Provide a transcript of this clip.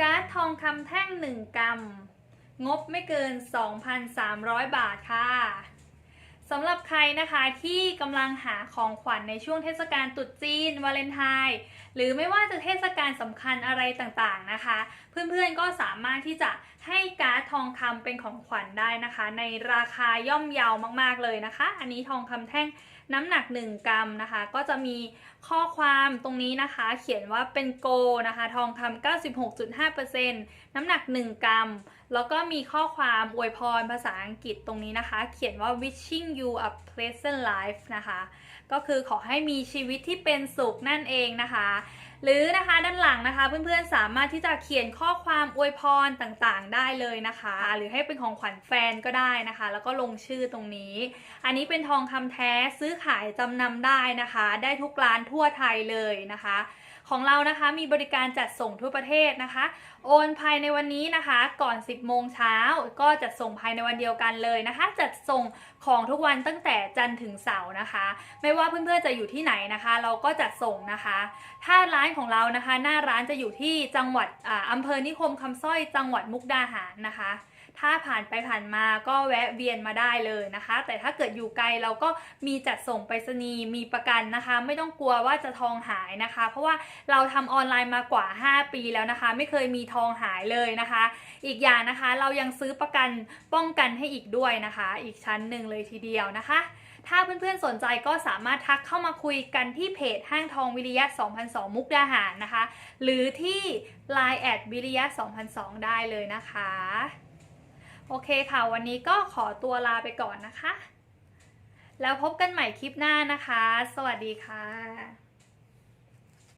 การ์ดทองคำแท่ง 1 กรัม งบไม่เกิน 2,300 บาทค่ะสำหรับใครนะคะที่กำลังหาของขวัญในช่วงเทศกาลตรุษจีน วาเลนไทน์หรือไม่ว่าจะเทศกาลสำคัญอะไรต่างๆนะคะ เพื่อนๆก็สามารถที่จะให้การ์ดทองคำเป็นของขวัญได้นะคะ ในราคาย่อมเยาวมากๆเลยนะคะ อันนี้ทองคำแท่งน้ำหนัก 1 กรัมนะคะ ก็จะมีข้อความตรงนี้นะคะ เขียนว่าเป็นโกนะคะ ทองคำ96.5%น้ำหนัก 1 กรัม แล้วก็มีข้อความอวยพรภาษาอังกฤษตรงนี้นะคะ เขียนว่า wishing you a pleasant life นะคะ ก็คือขอให้มีชีวิตที่เป็นสุขนั่นเองนะคะ หรือนะคะด้านหลังนะคะ เพื่อนๆสามารถที่จะเขียนข้อความอวยพรต่างๆ ได้เลยนะคะ หรือให้เป็นของขวัญแฟนก็ได้นะคะ แล้วก็ลงชื่อตรงนี้ อันนี้เป็นทองคำแท้ซื้อขายจำนำได้นะคะ ได้ทุกร้านทั่วไทยเลยนะคะของเรานะคะมีบริการจัดส่งทั่วประเทศนะคะ โอนภายในวันนี้นะคะ ก่อน 10 โมงเช้าก็จัดส่งภายในวันเดียวกันเลยนะคะ จัดส่งของทุกวันตั้งแต่จันทร์ถึงเสาร์นะคะ ไม่ว่าเพื่อนๆจะอยู่ที่ไหนนะคะ เราก็จัดส่งนะคะ ถ้าร้านของเรานะคะ หน้าร้านจะอยู่ที่จังหวัดออำเภอนิคมคำสร้อยจังหวัดมุกดาหารนะคะ ถ้าผ่านไปผ่านมาก็แวะเวียนมาได้เลยนะคะ แต่ถ้าเกิดอยู่ไกลเราก็มีจัดส่งไปรษณีย์มีประกันนะคะ ไม่ต้องกลัวว่าจะทองหายนะคะ เพราะว่าเราทำออนไลน์มากว่า 5 ปีแล้วนะคะ ไม่เคยมีทองหายเลยนะคะ อีกอย่างนะคะเรายังซื้อประกันป้องกันให้อีกด้วยนะคะ อีกชั้นหนึ่งเลยทีเดียวนะคะถ้าเพื่อนๆสนใจก็สามารถทักเข้ามาคุยกันที่เพจห้างทองวิริยะ 2002 มุกดาหารนะคะ หรือที่ Line แอดวิริยะ 2002 ได้เลยนะคะ โอเคค่ะ วันนี้ก็ขอตัวลาไปก่อนนะคะ แล้วพบกันใหม่คลิปหน้านะคะ สวัสดีค่ะ